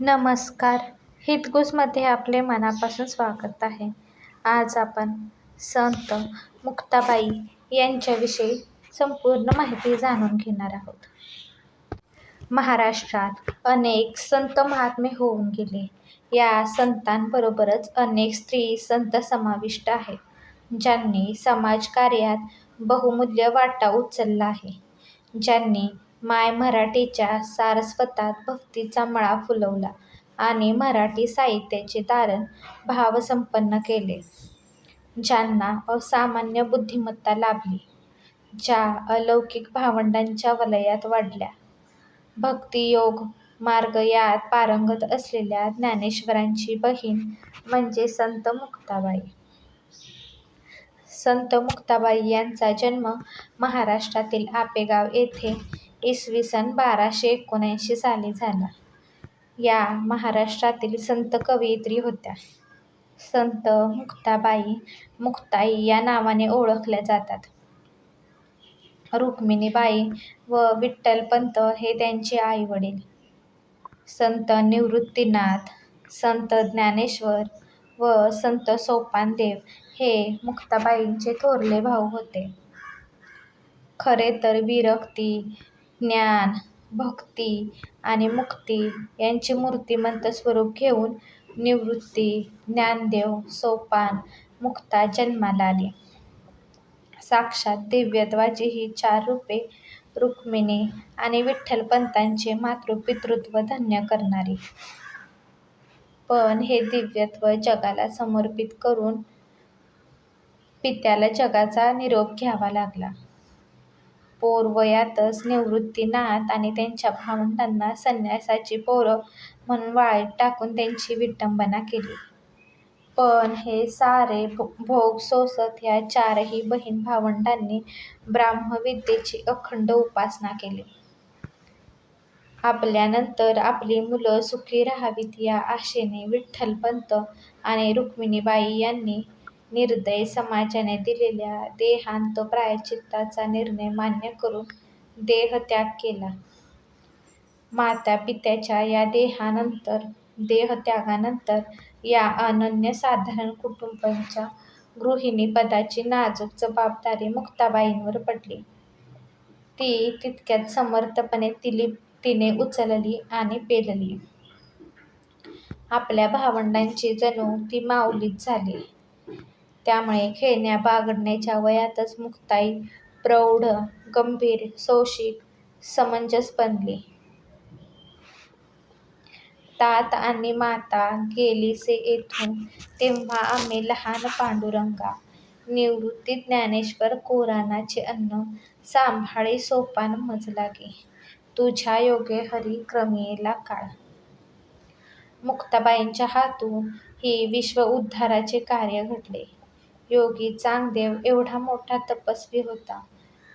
नमस्कार. हितगुजमध्ये आपले मनापासून स्वागत आहे. आज आपण संत मुक्ताबाई यांच्याविषयी संपूर्ण माहिती जाणून घेणार आहोत. महाराष्ट्रात अनेक संत महात्मे होऊन गेले. या संतांबरोबरच अनेक स्त्री संत समाविष्ट आहेत ज्यांनी समाजकार्यात बहुमूल्य वाटा उचलला आहे. ज्यांनी माय मराठीच्या सारस्वतात भक्तीचा मळा फुलवला आणि मराठी साहित्याचे तारण भावसंपन्न केले ज्यांना असामान्य बुद्धिमत्ता लाभली ज्या अलौकिक भावंडांच्या वलयात वाढल्या. भक्तियोग मार्ग यात पारंगत असलेल्या ज्ञानेश्वरांची बहीण म्हणजे संत मुक्ताबाई. संत मुक्ताबाई यांचा जन्म महाराष्ट्रातील आपेगाव येथे इसवी सन बाराशे एकोणऐंशी साली झाला. या महाराष्ट्रातील संत कवयित्री होत्या. संत मुक्ताबाई मुक्ताई या नावाने ओळखल्या जातात. रुक्मिणीबाई व विठ्ठलपंत हे त्यांचे आई-वडील. संत निवृत्तीनाथ, संत ज्ञानेश्वर व संत सोपानदेव हे मुक्ताबाईंचे थोरले भाऊ होते. खरे तर विरक्ती, ज्ञान, भक्ती आणि मुक्ती यांचे मूर्तिमंत स्वरूप घेऊन निवृत्ती, ज्ञानदेव, सोपान, मुक्ता जन्माला आली. साक्षात दिव्यत्वाची ही चार रूपे रुक्मिणी आणि विठ्ठलपंतांचे मातृपितृत्व धन्य करणारी. पण हे दिव्यत्व जगाला समर्पित करून पित्याला जगाचा निरोप घ्यावा लागला. पोरवयातच निवृत्तीनाथ आणि त्यांच्या भावंडांना संन्यासाची पोरं म्हणून वाळीत टाकून त्यांची विटंबना केली. पण हे सारे भोग सोसत या चारही बहीण-भावंडांनी ब्राह्मविद्येची अखंड उपासना केली. आपल्यानंतर आपली मुलं सुखी राहावीत या आशेने विठ्ठलपंत आणि रुक्मिणीबाई यांनी निर्दय समाजाने दिलेल्या देहांत प्रायश्चित्ताचा निर्णय मान्य करून देहत्याग केला. माता पित्याच्या या देहानंतर देहत्यागानंतर या अनन्यसाधारण कुटुंबाच्या गृहिणीपदाची नाजूक जबाबदारी मुक्ताबाईंवर पडली. ती तितक्याच समर्थपणे तिने उचलली आणि पेलली. आपल्या भावंडांची जणू ती माऊलीच झाली. त्यामुळे खेळण्या-बागडण्याच्या वयातच मुक्ताई प्रौढ, गंभीर, सौशिक समंजस बनली. तात आणि माता गेलीसे येथून तेव्हा आम्ही लहान पांडुरंगा, निवृत्ती ज्ञानेश्वर कोरानाचे अन्न सांभाळी सोपान मज लागे, तुझ्या योगे हरी क्रमी काळ. मुक्ताबाईंच्या हातून ही विश्व-उद्धाराचे कार्य घडले. योगी चांगदेव एवढा मोठा तपस्वी होता,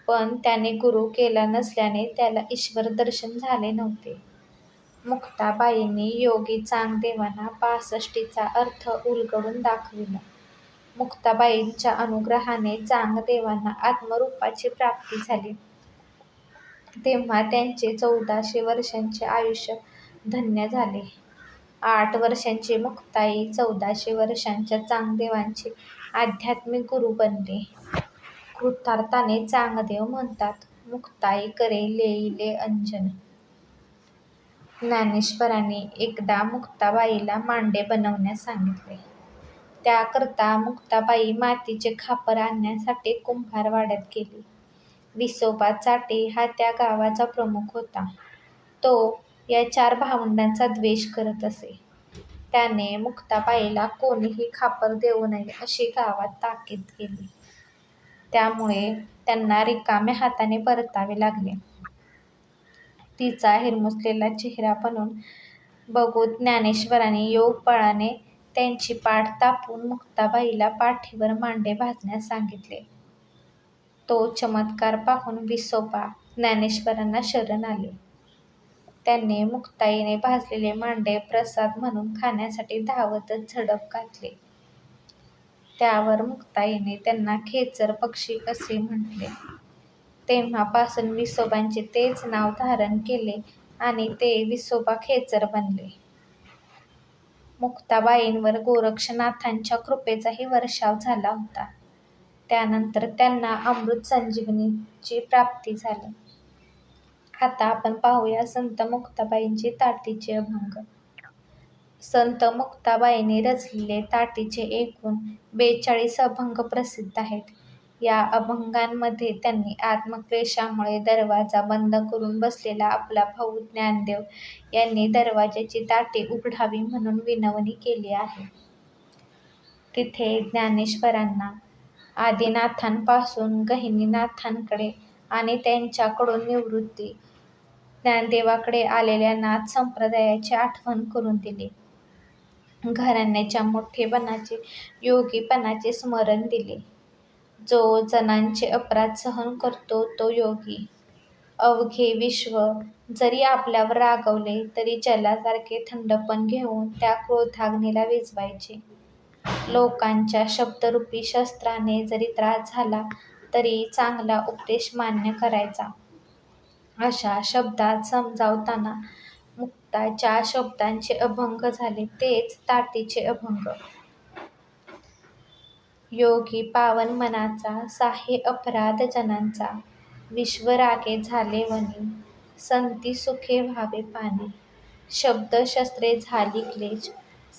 पण त्याने गुरू केला नसल्याने त्याला ईश्वर दर्शन झाले नव्हते. मुक्ताबाईंनी योगी चांगदेवांना पासष्टीचा अर्थ उलगडून दाखविला. मुक्ताबाईंच्या अनुग्रहाने चांगदेवांना आत्मरूपाची प्राप्ती झाली. तेव्हा त्यांचे चौदाशे वर्षांचे आयुष्य धन्य झाले. आठ वर्षांची मुक्ताई चौदाशे वर्षांच्या चांगदेवांची आध्यात्मिक गुरु बनले कृतार्थाने चांगदेव म्हणतात, मुक्ताई करे लेईले अंजन. ज्ञानेश्वरांनी एकदा मुक्ताबाईला मांडे बनवण्यास सांगितले. त्याकरता मुक्ताबाई मातीचे खापर आणण्यासाठी कुंभारवाड्यात गेली. विसोबा चाटे हा त्या गावाचा प्रमुख होता. तो या चार भावंडांचा द्वेष करत असे. त्याने मुक्ताबाईला कोणीही खापर देऊ नये अशी गावात ताकीद केली. त्यामुळे त्यांना रिकाम्या हाताने परतावे लागले. तिचा हिरमुसलेला चेहरा बनून बघून ज्ञानेश्वरांनी योग बळाने त्यांची पाठ तापून मुक्ताबाईला पाठीवर मांडे भाजण्यास सांगितले. तो चमत्कार पाहून विसोबा ज्ञानेश्वरांना शरण आले. त्यांनी मुक्ताईने भाजलेले मांडे प्रसाद म्हणून खाण्यासाठी धावतच झडप घातली. त्यावर मुक्ताईने त्यांना खेचर पक्षी असे म्हटले. तेव्हापासून विसोबांचे तेच नाव धारण केले आणि ते विसोबा खेचर बनले. मुक्ताबाईंवर गोरक्षनाथांच्या कृपेचाही वर्षाव झाला होता. त्यानंतर त्यांना अमृत संजीवनीची प्राप्ती झाली. आता आपण पाहूया संत मुक्ताबाईंचे ताटीचे अभंग. संत मुक्ताबाईंनी रचलेले ताटीचे एकूण बेचाळीस अभंग प्रसिद्ध आहेत. या अभंगांमध्ये त्यांनी आत्मक्लेशामुळे दरवाजा बंद करून बसलेला आपला भाऊ ज्ञानदेव यांनी दरवाजाची ताटी उघडावी म्हणून विनवणी केली आहे. तिथे ज्ञानेश्वरांना आदिनाथांपासून गहिनीनाथांकडे आणि त्यांच्याकडून निवृत्ती ज्ञानदेवाकडे आलेल्या नाथ संप्रदायाची आठवण करून दिली. घराण्याच्या मोठेपणाचे, योगीपणाचे स्मरण दिले. जो जनांचे अपराध सहन करतो तो योगी. अवघे विश्व जरी आपल्यावर रागवले तरी जलासारखे थंडपण घेऊन त्या क्रोधाग्नीला विजवायचे लोकांच्या शब्दरूपी शस्त्राने जरी त्रास झाला तरी चांगला उपदेश मान्य करायचा. अशा शब्दात समजावताना मुक्ताच्या शब्दांचे अभंग झाले तेच ताटीचे अभंग. योगी पावन मनाचा, साहे अपराध जनांचा. विश्व रागे झाले वनी, संती सुखे व्हावे पाणी. शब्द शस्त्रे झाली क्लेश,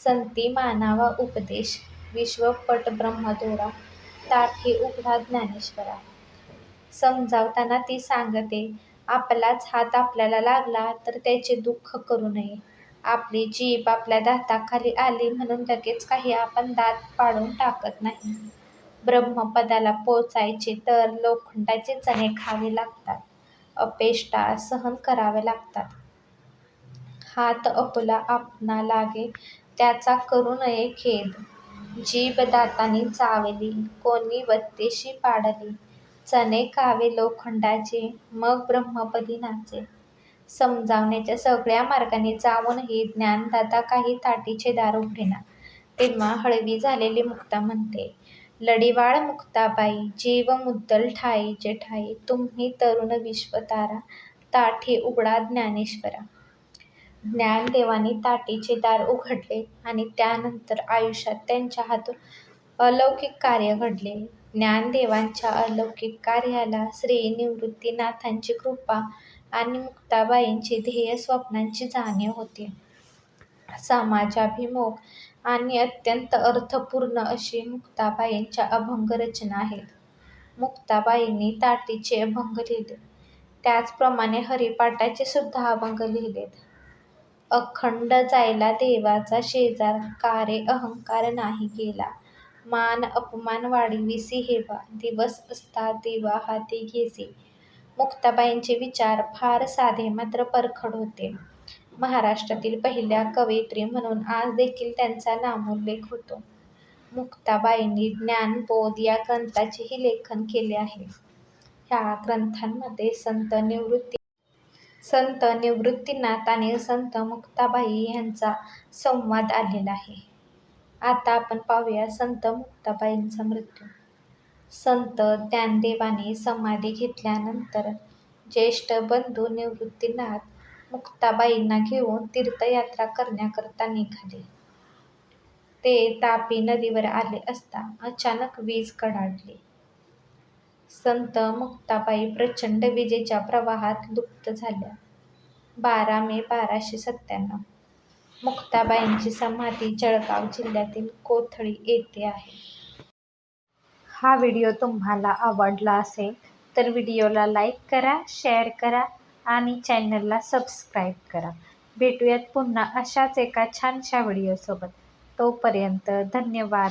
संती मानावा उपदेश. विश्व ब्रह्मदोरा दोरा, ताठी उघडा ज्ञानेश्वरा. समजावताना ती सांगते, आपलाच हात आपल्याला लागला तर त्याचे दुःख करू नये. आपली जीभ आपल्या दाताखाली आली म्हणून लगेच काही आपण दात पाडून टाकत नाही. ब्रह्मपदाला पोचायचे तर लोखंडाचे चणे खावे लागतात, अपेष्टा सहन कराव्या लागतात. हात आपुला आपणा लागे त्याचा करू नये खेद. जीभ दातांनी चावली कोणी वत्तेशी पाडली. चणे खावे लोखंडाचे मग ब्रह्मपदी नाचे. समजावण्याच्या सगळ्या मार्गाने जाऊनही ज्ञानदाता काही ताटीचे दार उघडेना. तेव्हा हळवी झालेली मुक्ता म्हणते, लढीवाळ मुक्ताबाई, जीव मुद्दल ठायी जेठाई. तुम्ही तरुण विश्वतारा, ताठी उघडा ज्ञानेश्वरा. ज्ञानदेवाने ताटीचे दार उघडले आणि त्यानंतर आयुष्यात त्यांच्या हातून अलौकिक कार्य घडले. ज्ञानदेवांच्या अलौकिक कार्याला श्री निवृत्तीनाथांची कृपा आणि मुक्ताबाईंची ध्येय स्वप्नांची जाणीव होती. समाजाभिमुख आणि अत्यंत अर्थपूर्ण अशी मुक्ताबाईंच्या अभंग रचना आहेत. मुक्ताबाईंनी ताटीचे अभंग लिहिले, त्याचप्रमाणे हरिपाठाचे सुद्धा अभंग लिहिलेत. अखंड जायला देवाचा शेजार, का रे अहंकार नाही गेला. मान अपमान वाढविसी हेवा, दिवस असता दिवा हाती घेसी. मुक्ताबाईंचे विचार फार साधे मात्र परखड होते. महाराष्ट्रातील पहिल्या कवयित्री म्हणून आज देखील त्यांचा नामोल्लेख होतो. मुक्ताबाईंनी ज्ञानबोध या ग्रंथाचेही लेखन केले आहे. ह्या ग्रंथांमध्ये संत निवृत्ती संत निवृत्तीनाथ आणि संत मुक्ताबाई ह्यांचा संवाद आलेला आहे. आता आपण पाहूया संत मुक्ताबाईंचा मृत्यू. संत ज्ञानदेवाने समाधी घेतल्यानंतर ज्येष्ठ बंधू निवृत्तीनाथ मुक्ताबाईंना घेऊन तीर्थयात्रा करण्याकरता निघाले. ते तापी नदीवर आले असता अचानक वीज कडाडली. संत मुक्ताबाई प्रचंड विजेच्या प्रवाहात लुप्त झाल्या. बारा मे बाराशे सत्त्याण्णव. मुक्ताबाईंची समाधी जळगाव जिल्ह्यातील कोथळी येथे आहे. हा व्हिडिओ तुम्हाला आवडला असेल तर व्हिडिओला लाईक करा, शेअर करा आणि चॅनलला सबस्क्राईब करा. भेटूयात पुन्हा अशाच एका छानशा व्हिडिओसोबत. तोपर्यंत धन्यवाद.